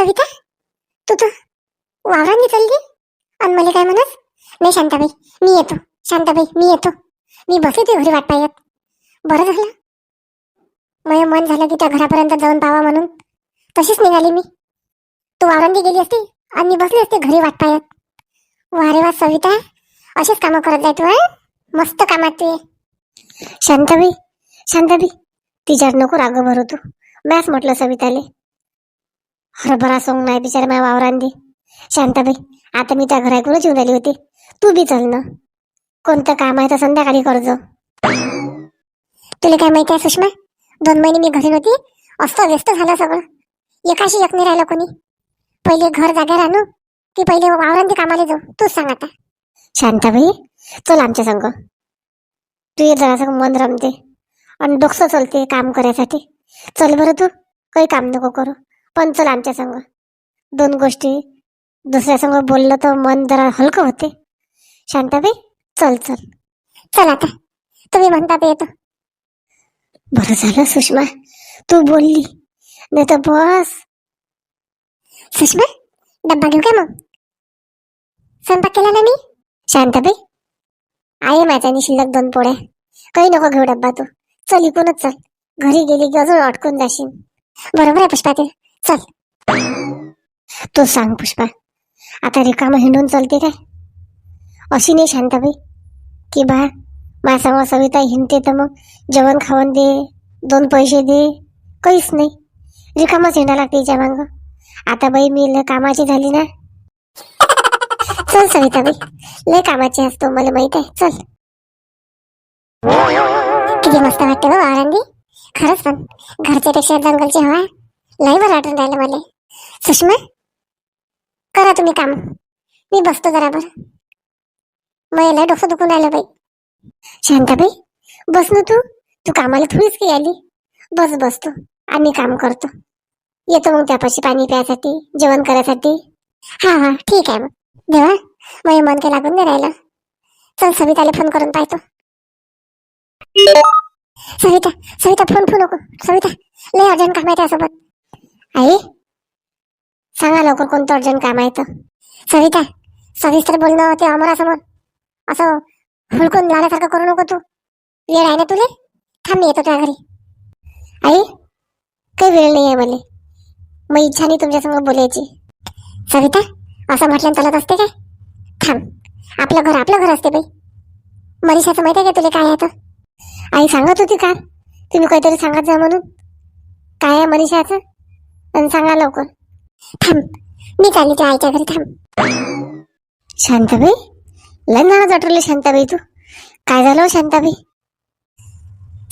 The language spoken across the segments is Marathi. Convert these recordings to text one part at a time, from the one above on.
सविता? तू तर वावरांनी चालली? आणि मला काय म्हणत नाही शांताबाई मी येतो. शांताबाई मी येतो. मी बसली ते घरी वाट पाहत बरं झालं? मय मन झालं की त्या घरापर्यंत जाऊन पावा म्हणून. तशीच निघाली मी. तू वावरांनी गेली असती आणि मी बसली असते घरी वाट पाहत वारे वा सविता. अशीच कामं करत जाय तू मस्त कामात तू शांताबाई शांताबाई तिच्यावर नको राग भरू तू. मॅच म्हटलं सविताले. हरभरा सोंग नाही बिचारा माझ्या वावरांदी शांताबाई आता मी त्या घराकडूनच येऊन आली होती. तू बी चल ना. कोणतं काम आहे तर संध्याकाळी करजो तुला काय माहिती आहे सुषमा? दोन महिने मी घरी नव्हती. असतं व्यस्त झालं सगळं. एकाशी एक नाही राहिलं कोणी. पहिले घर जाग्यावर आणू की पहिले वावरांदी कामाला जाऊ. तूच सांग आता. शांताबाई चल आमच्या संग. तू ये जरासं मन रमते. आणि डोकं चलते काम करायसाठी. चल बरं तू. काही काम नको करू. पण चल आमच्या संग. दोन गोष्टी. दुसऱ्या संग बोललं तर मन जरा हलकं होते. शांताबाई चल चल. चल आता. तुम्ही म्हणता ते येतो. बरं झालं सुषमा. तू बोलली. नाही तर बस. सुषमा डब्बा घेऊ का मग? स्वयंपाक केला ना मी? शांताबाई. आहे माझ्या शिल्लक दोन पोळ्या. काही नको घेऊ डब्बा तू. चल इकूनच चल. घरी गेली की अजून अटकून जाशील. बरोबर आहे पुष्पा ते चल. तू सांग पुष्पा आता रिकामं हिंडून चलते काय? अशी नाही शांताबाई. की बा माझा समोर सविता हिंडते तर मग जेवण खावण दे दोन पैसे दे काहीच नाही. रिकामच हिंडा लागते हिच्या मांग. आता बाई मी लय कामाची झाली ना. चल सविता बाई लय कामाची असतो मला माहीत आहे. चल. किती मस्त वाटते हो आनंदी खरंच पण घरच्या पेक्षा जंगलची हवा लय बरं वाटून राहिलं मला. सुषमा करा तुम्ही काम. मी बसतो जरा बरं. मला लय डोकं दुखून राहिलं बाई. शांताबाई बस ना तू. तू कामाला थोडीच काही आली. बस बसतो आम्ही काम करतो. येतो मग त्यापाशी पाणी प्यायसाठी जेवण करायसाठी. हा हा ठीक आहे मग. देवा माझ्या मन काही लागून नाही राहिलं. चल सविताला फोन करून पाहतो. सविता सविता फोन फोन नको. सविता लय अर्जंट काम आहे त्यासोबत. आई? सांगा लवकर कोणतं अर्जंट काम आहे तर सविता सविस्तर बोलणं होते अमरासमोर. असं हुलकून लाण्यासारखं करू नको तू. वेळ आहे ना तुले? थांब मी येतो त्या घरी. आई काही वेळ नाही आहे मला. मग इच्छा नाही तुमच्यासमोर बोलायची. सविता असं म्हटलं चालत असते काय? थांब. आपलं घर आपलं घर असते बाई. मनीषाचं माहिती आहे का तुला काय आहे तर आई सांगत होती का तुम्ही काहीतरी सांगत जा म्हणून. काय आहे मनीषाचं? आणि सांगा लवकर. थांब. मी चालली त्या आईच्या घरी. थांब. शांताबाई? लय नाराज शांताबाई तू. काय झालं हो शांताबाई?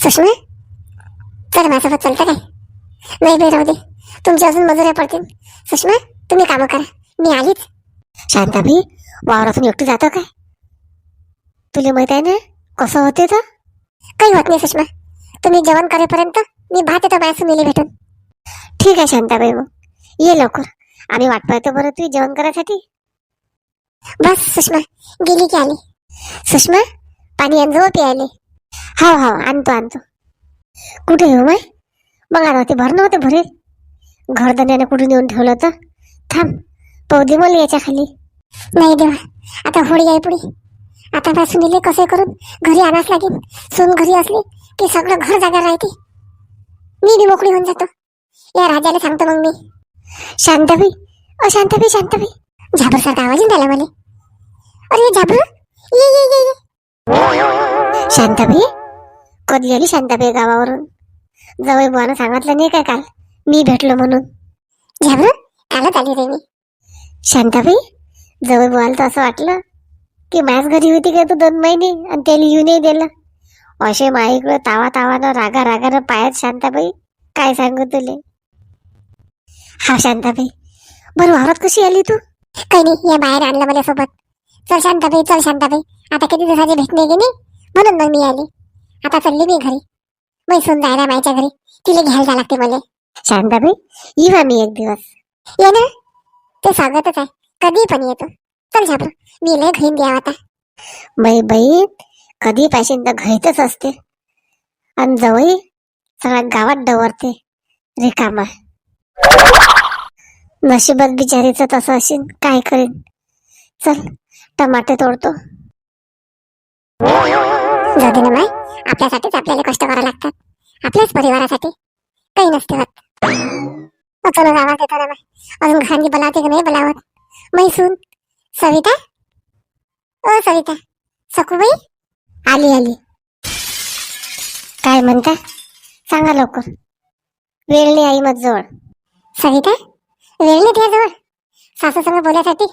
सुषमा चल माझ्यासोबत चलता काय. नाही बाई राहू दे. तुमची अजून मजुऱ्या पडतील. सुषमा तुम्ही कामं करा. मी आलीच. शांताबाई वावरातून एकटी जातो काय? तुला माहीत आहे ना कसं होते तर? काही होत नाही सुषमा तुम्ही जेवण करेपर्यंत मी भात येतो माझ्या सुनीले भेटून. ठीक आहे शांताबाई मग ये लवकर. आम्ही वाट पाहतो बरं तू जेवण करायसाठी. बस सुषमा. गेली की आली. सुषमा पाणी आणजो प्यायले. हो हो आणतो आणतो. कुठे येऊ हो माय? बघा ना ते भरणं होते भरेल घरधन्याने कुठून येऊन ठेवलं तर थांब पौदी मला याच्या खाली नाही देवा आता होळी आहे पुढे. आता त्या सुनीले कसे करून घरी आणाच लागेल. सून घरी असली की सगळं घर जागा राहते. मी बी मोकळी होऊन जातो. या राजाला सांगतो मग मी. शांताबाई अ शांताबाई शांताबाई. झाबर सारखा आवाज येऊन राहिला मला. अरे झाबर ये ये ये ये. शांताबाई कधी आली शांताबाई गावावरून? जवळ बुवानं सांगितलं नाही काय काल? मी भेटलो म्हणून. झाबर कालच आली रे मी. शांताबाई जवळ बुवाला तर असं वाटलं की माझ घरी होती का तू दोन महिने आणि त्याला येऊनही दिलं? असे माईकडं तावा तावानं रागा रागानं पायात शांताबाई काय सांगू तुले? हा शांताबाई. बरं वावरात कशी आली तू? काही नाही या बाहेर आणलं मला सोबत चल शांताबाई चल शांताबाई. आता किती दिवसाची भेट नाही? गेली म्हणून मग मी आली. आता चालली मी घरी. मी सून जायला मायच्या घरी. तिला घ्यायला जावं लागते मला. शांताबाई येऊ मी एक दिवस. ये ना. ते स्वागतच आहे. कधी पण येतो. चल झाबर मी लय घरीन द्यावा आता. बाई बाई कधी पाहिजे तर घरीतच असते. आणि जवळ सगळ्या गावात डवरते. रिकामा. नशिबात बिचारीचं तसं असेल काय करेन? चल टमाटे तोडतो. जाऊ ना माय आपल्यासाठीच आपल्याला कष्ट करावे लागतात. आपल्याच परिवारासाठी काही नसते होत. चलो आवाज येतो ना माय अजून घरांनी बोलावते की नाही बोलावत? मैसून सविता? ओ सविता सखूबाई? आली आली. काय म्हणता? सांगा लवकर. वेळ नाही आई मग जवळ सविता वेळ नाही त्या जवळ सासू संग बोलायसाठी.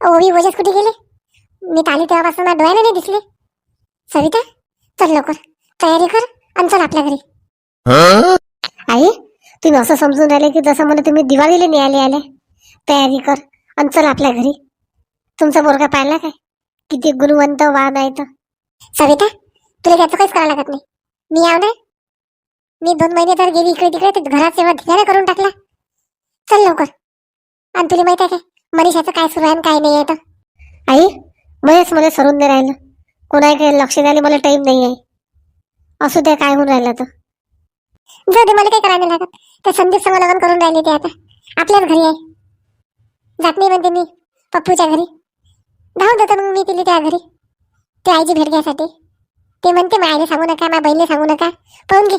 ओवी वजस कुठे गेले? मी तर आली तेव्हापासून मला डोळ्याने नाही दिसले. सविता चल लवकर. तयारी कर आणि चल आपल्या घरी. आई तुम्ही असं समजून राहिले की जसं मला तुम्ही दिवाळीला न्यायला आले. तयारी कर आणि चल आपल्या घरी. तुमचा मुलगा पाहिला काय? किती गुणवंत वाण आहे तर सविता तुला त्याचं काहीच करावं लागत नाही. मी ना? मी दोन महिने तर गेली इकडे तिकडे घरात सेवा धियाने करून टाकला. चल लवकर. आणि तुला माहीत आहे काय मनीषाचं काय सुरू आहे आणि काय नाही आहे तर आई मलाच मला सरून नाही राहिलं. कोणा काही लक्ष द्यायला मला टाइम नाही आहे. असू द्या काय होऊन राहिलं तर जाऊ दे मला काही करायला नाही लागत. ते संदीप संग लग्न करून राहिले ते आता. आपल्याच घरी आहे. जात नाही म्हणते मी पप्पूच्या घरी. धावून देतो मग मी तिला त्या घरी. ते आईची भेट घ्यायसाठी. ते म्हणते माझ्याने सांगू नका माझ्या बहिणीने सांगू नका. पाहून घे.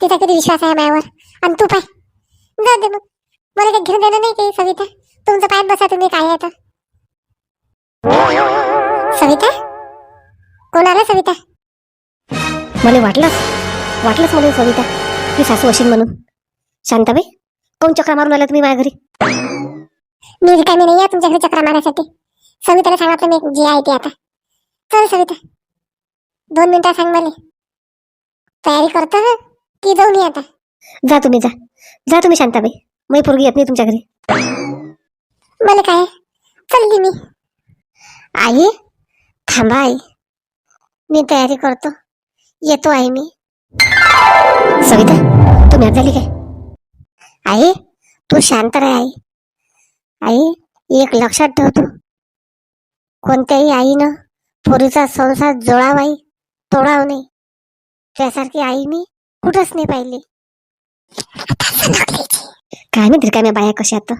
तिचा किती विश्वास आहे माझ्यावर. आणि तू पाय. जाऊ दे मग. मला काही घेऊन देणं नाही काही सविता. तुमचं पायात बसा तुम्ही काय आहे तर सविता? कोण आला सविता? मला वाटलंच वाटलंच म्हणून सविता. की सासू असेल म्हणून. शांताबाई कोण चक्रा मारून आला तुम्ही माझ्या घरी? मी रिकामी नाही आहे तुमच्या घरी चक्रा मारण्यासाठी. सविताला सांगितलं मी जे आहे ते आता. चल सविता. दोन मिनिटं सांग मला. तयारी करतो की जाऊ मी आता. जा तुम्ही जा. जा तुम्ही शांताबाई. मी पोरगी येत नाही तुमच्या घरी. मला काय? चलली मी. आई थांबा आई. मी तयारी करतो. येतो आई मी. सविता तू मॅच झाली काय? आई तू शांत राह आई. आई एक लक्षात ठेव तू. कोणत्याही आईनं पोरीचा संसार जोडावाई तोडाव नाही. त्यासारखी आई मी कुठंच नाही पाहिली. काय नाही काय बाया कशा आहेत तर.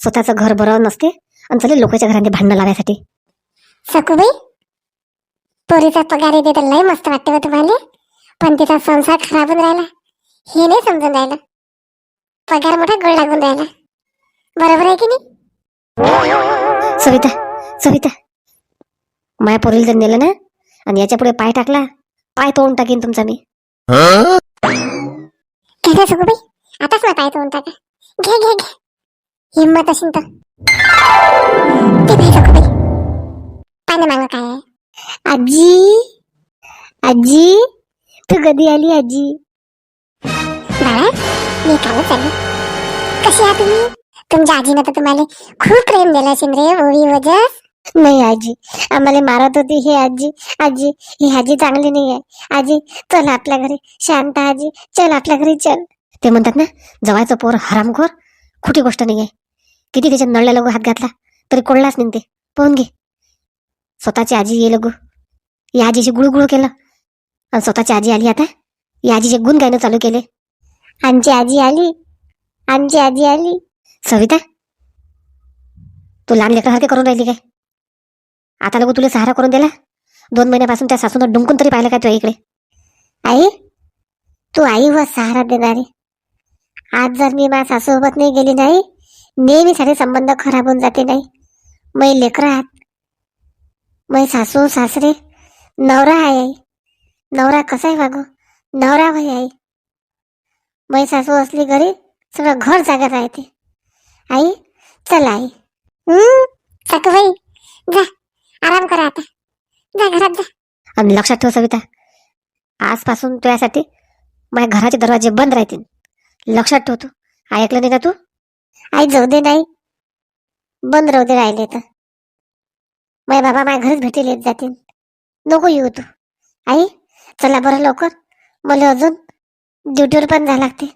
स्वतःचं घर बरं नसते आणि चले लोकांच्या घरांनी भांडणं लावायसाठी. सकुबाई पोरीचा पगार येते तर लय मस्त वाटते बा तुम्हाला. पण तिचा संसार खराब होऊन राहिला. हे नाही समजून राहिलं. पगार मोठा गोड लागून राहिला. बरोबर आहे की नाही? सविता सविता. माया पोरीला जर नेलं ना आणि याच्यापुढे पाय टाकला पाय तोडून टाकीन तुमचा मी. घे रे सकुबाई. आताच ना पाय तोंड टाका. घे घे घे. हिंमत असेल तर. ते बाई मागं काय आहे? आजी आजी तू कधी आली आजी? बाळा मी कालच आली. कशी आहात तुम्ही? तुमच्या आजीनं तर तुम्हाला खूप प्रेम दिलं असेल रे ओवी वजस नाही आजी आम्हाला मारत होती हे आजी. आजी ही आजी चांगली नाही आहे. आजी चल आपल्या घरी. शांत आजी चल आपल्या घरी चल. ते म्हणतात ना जवायचं पोर हरामखोर खोटी गोष्ट नाही आहे किती त्याच्या नळल्या लगू हात घातला तरी कोळलाच नाही ते. पाहून घे. स्वतःची आजी ये लगू या आजीशी गुळगुळ केलं. आणि स्वतःची आजी आली आता. या आजीचे गुण गायनं चालू केले. आमची आजी आली. आमची आजी आली. सविता तू लहान लेकरासारखे करून राहिली काय? आता लोक तुला सहारा करून दिला दोन महिन्यापासून त्या सासून डुंकून तरी पाहिलं काय तुझ्या इकडे? आई तू आई व सहारा देणारी. आज जर मी माझ्या सासूसोबत नाही गेली नाही नेहमी सारे संबंध खराब होऊन जाते नाही. मै लेकरात मै सासू सासरे नवरा आहे. आई नवरा कसा आहे वागो नवरा भाई आई मै सासू असली घरी सगळं घर जागा राहते. आई चल आई. सकुबाई जा. आराम करा आता. जा घरात जा. आणि लक्षात ठेव सविता आजपासून तुझ्यासाठी माझ्या घराचे दरवाजे बंद राहतील. लक्षात ठेव तू. ऐकलं नाही का तू? आई जाऊ दे नाही. बंद राहू दे राहिले तर. माझ्या बाबा माझ्या घरीच भेटेल येत जातील. नको येऊ तू. आई चला बरं लवकर. मला अजून ड्युटीवर पण जावं लागते.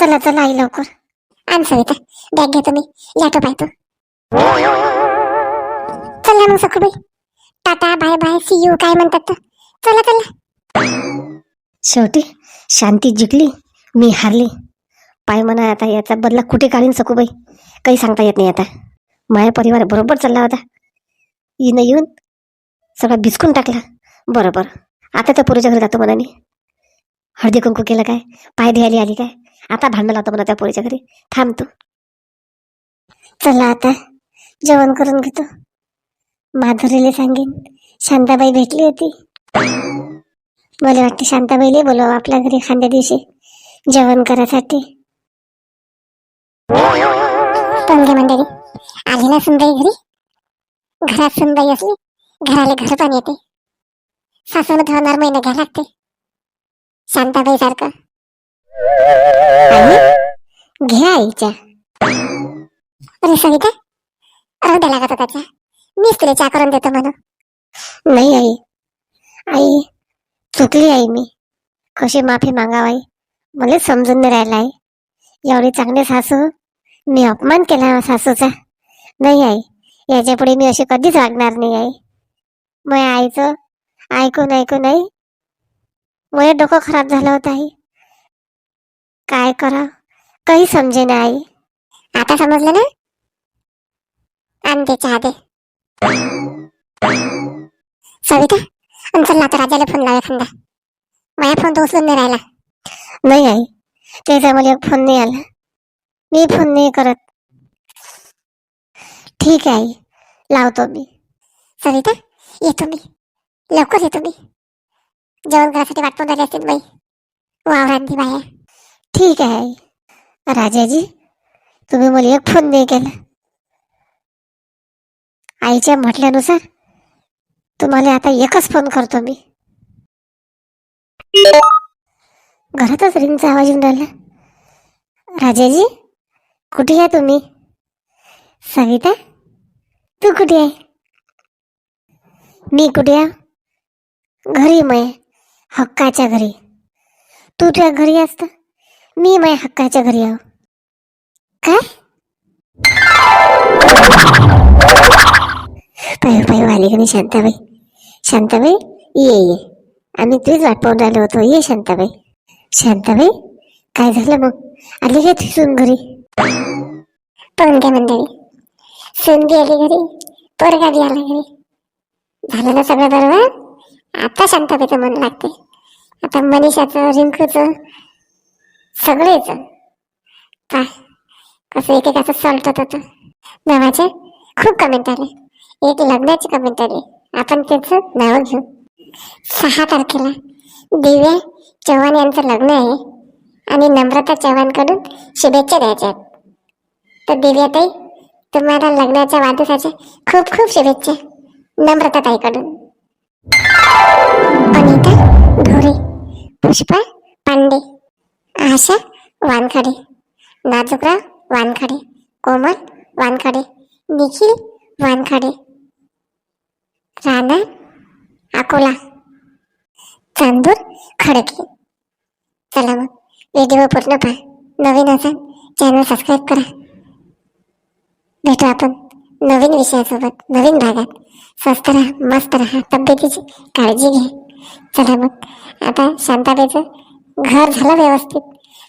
चला चला आई लवकर. आण सविता बॅग घेतो मी. लॅटो पाहतो चला मग Sakhubai. Tata bye bye see you काय म्हणतात तर. चला चला. शेवटी शांती जिंकली मी हारली. पाय म्हणा आता याचा बदला कुठे काढीन सकू बाई काही सांगता येत नाही आता. माझा परिवार बरोबर चालला होता. येणं येऊन सगळा भिजकून टाकला. बरोबर. आता त्या पोरीच्या घरी जातो म्हणा मी. हळदी कुंकू केलं काय? पाय द्यायला आली काय? आता भांडण लावतो म्हणा त्या पोरीच्या घरी. थांब तू. चला आता. जेवण करून घेतो. माधुरीला सांगेन. शांताबाई भेटली होती. मला वाटते शांताबाईला बोलव आपल्या घरी खांद्या दिवशी. जेवण करायसाठी. पंगे मंडळी आली ना सुनबाई घरी? घरात सुनबाई असली घराला घर पण येते. सासून धावणार महिना घ्या लागते. शांताबाई सारखं. घ्या आईच्या. अरे सविता राहू द्या लागत त्याच्या मीच तुला चा करून देतो म्हणून. नाही आई. आई चुकली आई मी. कशी माफी मागाव? आई मला समजून नाही राहिला आई. एवढी चांगली सासू मी अपमान केला सासूचा. नाही आई याच्यापुढे मी अशी कधीच वागणार नाही आई. मग आईचं ऐकून ऐकून आई मुळे डोकं खराब झालं होतं आई. काय करा काही समजे ना आई. आता समजलं ना? आणते चहा दे. सविता आणि चल आता राजाला फोन लावा खंदा माझ्या फोन तो उचलून नाही राहिला. नाही आई त्याचा मला एक फोन नाही आला. मी फोन नाही करत. ठीक आहे आई. लावतो मी. सविता येतो मी. लवकर येतो मी. जेवण करायसाठी वाटतो पाहून राहिली असतील बाई. वावरांती बाया. ठीक आहे आई. राजाजी तुम्ही मला एक फोन नाही केला. आईच्या म्हटल्यानुसार तुम्हाला आता एकच फोन करतो मी. घरातच रिंगचा आवाज येऊन राहिला. राजाजी कुठे आहे तुम्ही? सविता तू कुठे आहे? मी कुठे आहे? घरी मै हक्काच्या घरी. तू तुझ्या घरी असत मी मय हक्काच्या घरी आहो. काय? पायू पायू आली का नाही शांताबाई. शांताबाई ये ये. आम्ही तुझीच वाट पाहून राहिलो होतो. ये शांताबाई. शांताबाई काय झालं मग? आली काय तिथून घरी? पाहून घ्या मंडळी सून बी आली घरी पोरगा बी आला घरी. झालं ना सगळं बरोबर? आता शांततेचं मन लागते. आता मनीषाचं रिंकूचं सगळेच. पा कसं एकेकाचं सॉल्ट होत होतं. नावाचे खूप कमेंट आले. एक लग्नाची कमेंट आली. आपण त्याचं नाव घेऊ. सहा तारखेला दिव्या चव्हाण यांचं लग्न आहे आणि नम्रता चव्हाणकडून शुभेच्छा द्यायच्या आहेत. तर दिव्याताई तुम्हाला लग्नाच्या वाढदिवसाच्या खूप खूप शुभेच्छा. नम्रता ताईकडून. अनिता भोरे पुष्पा पांडे आशा वानखडे नाजुकराव वानखडे कोमल वानखडे निखिल वानखडे राणा अकोला चांदूर खडके. चला मग व्हिडिओ पूर्ण पहा. नवीन असाल चॅनल सबस्क्राईब करा. भेटू आपण नवीन विषयासोबत नवीन भागात. स्वस्त राहा मस्त राहा तब्येतीची काळजी घे चला मग आता शांताबाईचं घर झालं व्यवस्थित.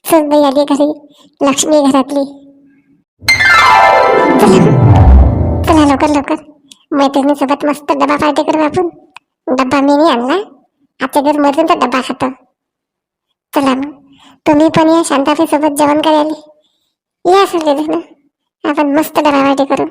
सुनबाई आली घरी लक्ष्मी घरातली. चला चला लवकर लवकर. मैत्रिणीसोबत मस्त डबा पार्टी करू आपण. डब्बा मी नाही आणला. आजच्या घर मधून तर डब्बा खातो. चला मग. तुम्ही पण या शांताबाईसोबत जेवण करायला. या सगळेजण. आपण मस्त डरावाटी करू.